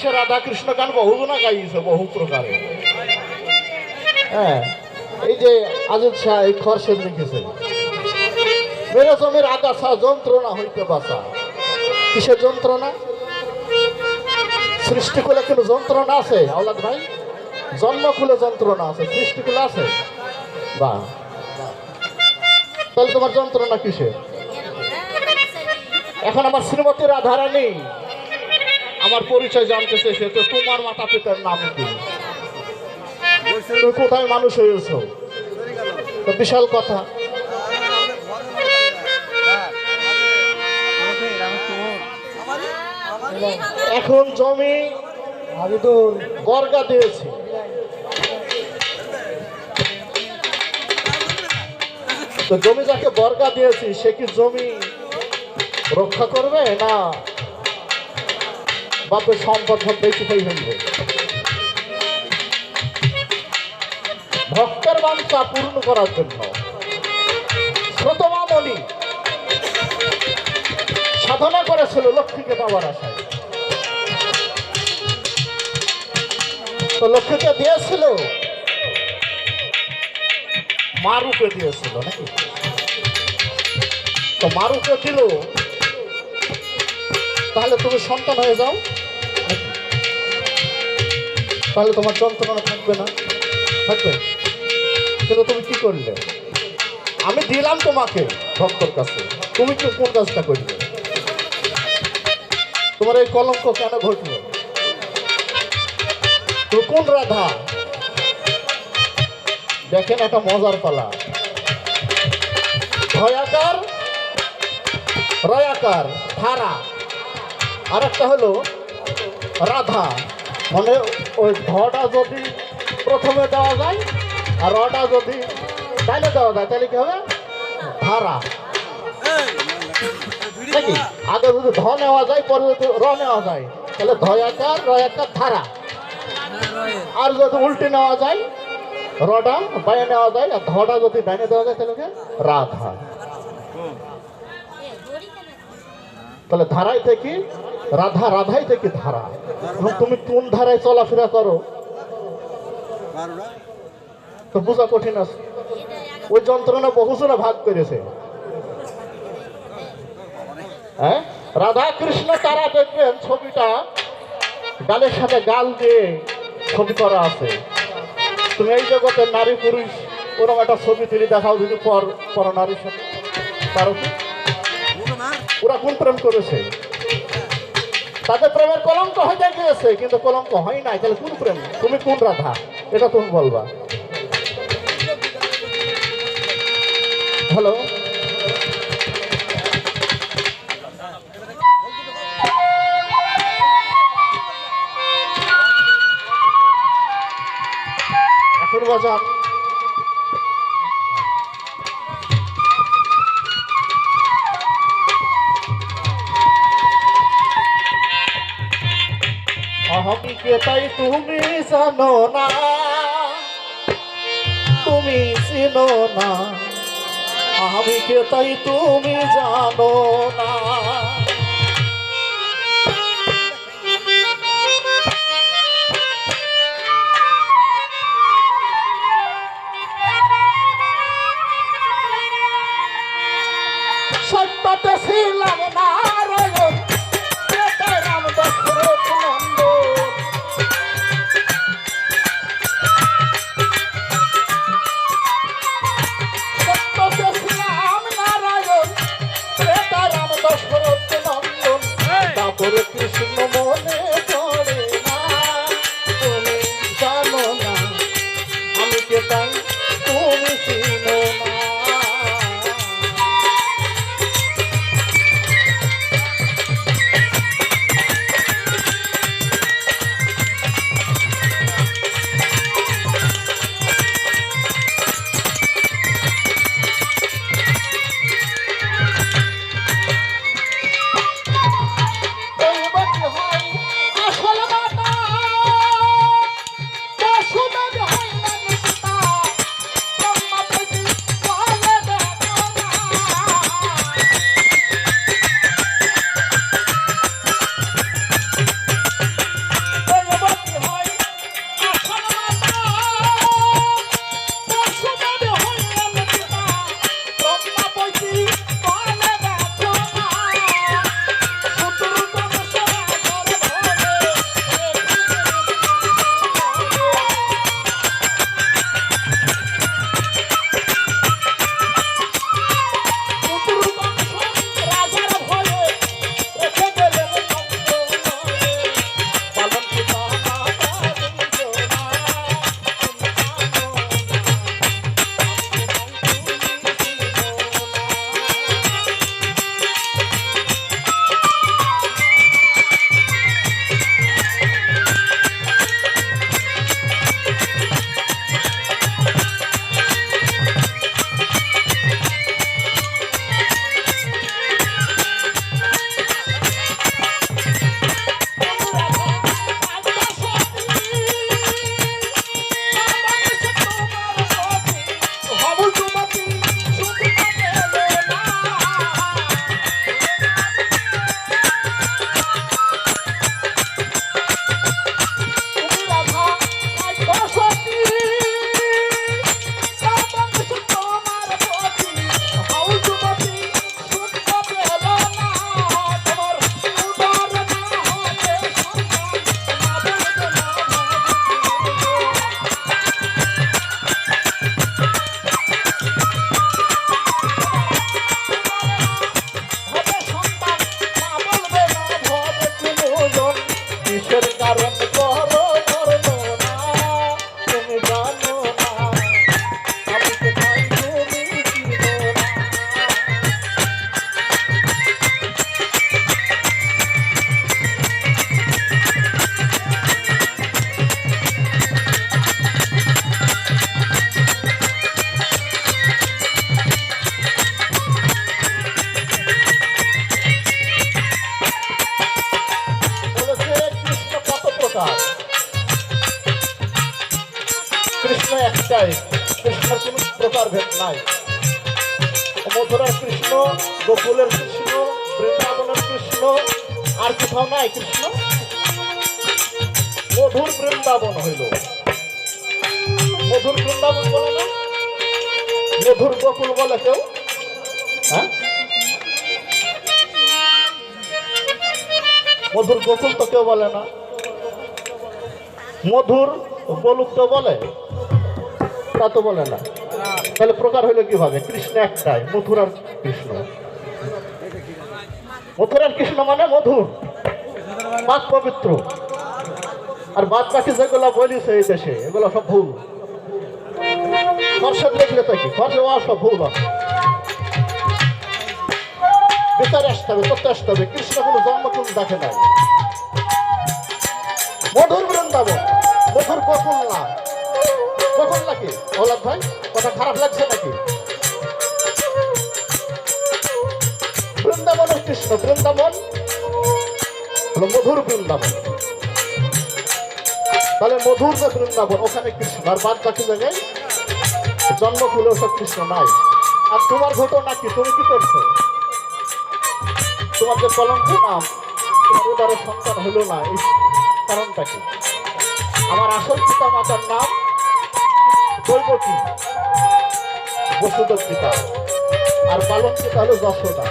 সে রাধা কৃষ্ণ গান বহুগুণা গাইছে, বহু প্রকারে। হ্যাঁ এই যে আজিজ শাহ এই খরশেদ লিখেছে মেরে জমির আগাছা, যন্ত্রণা হইতে বাসা কিসের যন্ত্রণা? সৃষ্টিকুলে কোনো যন্ত্রণা আছে? আওলাদ ভাই জন্ম জন্মকুলে যন্ত্রণা আছে, সৃষ্টিকুলে আছে? বা। তাহলে তোমার যন্ত্রণা কিসের? এখন আমার শ্রীমতী রাধারানী আমার পরিচয় জানতে চেয়েছে, তো তোমার মাতা পিতার নাম কি? কোথায় মানুষ হয়েছ? তো বিশাল কথা। এখন জমি তো বর্গা দিয়েছি। তো জমি যাকে বর্গা দিয়েছি, সে কি জমি রক্ষা করবে না? বাপের সম্পদ সব বেশি ফেলবে ভক্তের বাঞ্ছা পূর্ণ করার জন্য শ্রোতমামণি সাধনা করেছিল লক্ষ্মীকে পাওয়ার আশায়। তো লক্ষ্মীকে দিয়েছিল? মারুকে দিয়েছিল নাকি? তো মারুকে দিল। তাহলে তুমি সন্তান হয়ে যাও? তাহলে তোমার যন্ত্রণা থাকবে না। থাকবে? কিন্তু তুমি কি করলে? আমি দিলাম তোমাকে ভক্তর কাছে। তুমি কি কোন কাজটা করলে? তোমার এই কলঙ্ক কেন ঘটলো? তো কোন রাধা? দেখেন একটা মজার পালা। ভয়াকার, রয়াকার, ধারা। আর একটা হলো রাধা। মানে ওই ধটা যদি প্রথমে দেওয়া যায় আর রটা যদি ডাইলে দেওয়া যায়, তাহলে কি হবে? ধারা। নাকি? আগে যদি ধ নেওয়া যায়, পরে যদি র নেওয়া যায়, তাহলে ধয়াকার রয়াকার ধারা। আর যদি উল্টে নেওয়া যায় রডা বাইরে নেওয়া যায়, আর ধটা যদি ডাইনে দেওয়া যায়, তাহলে? রাধা। তাহলে ধারাই থেকে রাধা রাধাই থেকে ধারা। এবং তুমি কোন ধারায় চলাফেরা করো? তো বোঝা কঠিন আছে। ওই যন্ত্রণা বহুজনে ভাগ করেছে। হ্যাঁ? রাধা কৃষ্ণ তারা দেখবেন ছবিটা গালের সাথে গাল দিয়ে ছবি করা আছে। তুমি এই জগতে নারী পুরুষ, ওরকম একটা ছবি তুলে দেখাও যদি পর পর নারীর সাথে। ওরা কোন প্রেম করেছে? তাদের প্রেমের কলঙ্ক হয়ে গিয়েছে, কিন্তু কলঙ্ক হয় নাই। তাহলে কোন প্রেম? তুমি কোন রাধা? এটা তুমি বলবা। হ্যালো এখন বাজান। আমি কে তাই তুমি জানো না। তুমি চিনো না। আমি কে তাই তুমি জানো না। কৃষ্ণ কৃষ্ণের কোন প্রকার নাই। মথুরার কৃষ্ণ, গোকুলের কৃষ্ণ, বৃন্দাবনের কৃষ্ণ, আর কোথাও নাই কৃষ্ণ। মধুর বৃন্দাবন হইল। মধুর বৃন্দাবন বলে না? মধুর গোকুল বলে কেউ? হ্যাঁ? মধুর গোকুল তো কেউ বলে না। মধুর বলুক তো বলে। তা তো বলে না। তাহলে প্রকার হইল কীভাবে? কৃষ্ণ একটাই মথুর আর কৃষ্ণ। মথুর আর কৃষ্ণ মানে মধুর পাক পবিত্র। আর বাদ বাকি যেগুলো বলিস এই দেশে, এগুলো সব ভুল। খরচের লিখলে তো কি? খরচে ও সব ভুল বিচারে আসতে হবে করতে আসতে হবে। কৃষ্ণ কোনো জন্ম কোন দেখে নাই। মধুর বৃন্দাবন, মধুর গোকুল না। গোকুল নাকি? ওলাদ ভাই, কথা খারাপ লাগছে নাকি? বৃন্দাবনের কৃষ্ণ, বৃন্দাবন। হলো মধুর বৃন্দাবন। তাহলে মধুর যে বৃন্দাবন, ওখানে কৃষ্ণ, আর বাদ বাকি জায়গায় জন্ম খুলে ওসব কৃষ্ণ নাই। আর তোমার ঘটনা কি? তুমি কি করছ? তোমার যে কলঙ্ক নাম, তোমার উদারে সন্তান হলো না, এই কারণটা কি? আমার আসল পিতা মাতার নাম বসুদেব পিতা আর পালন পিতা হলো যশোদা।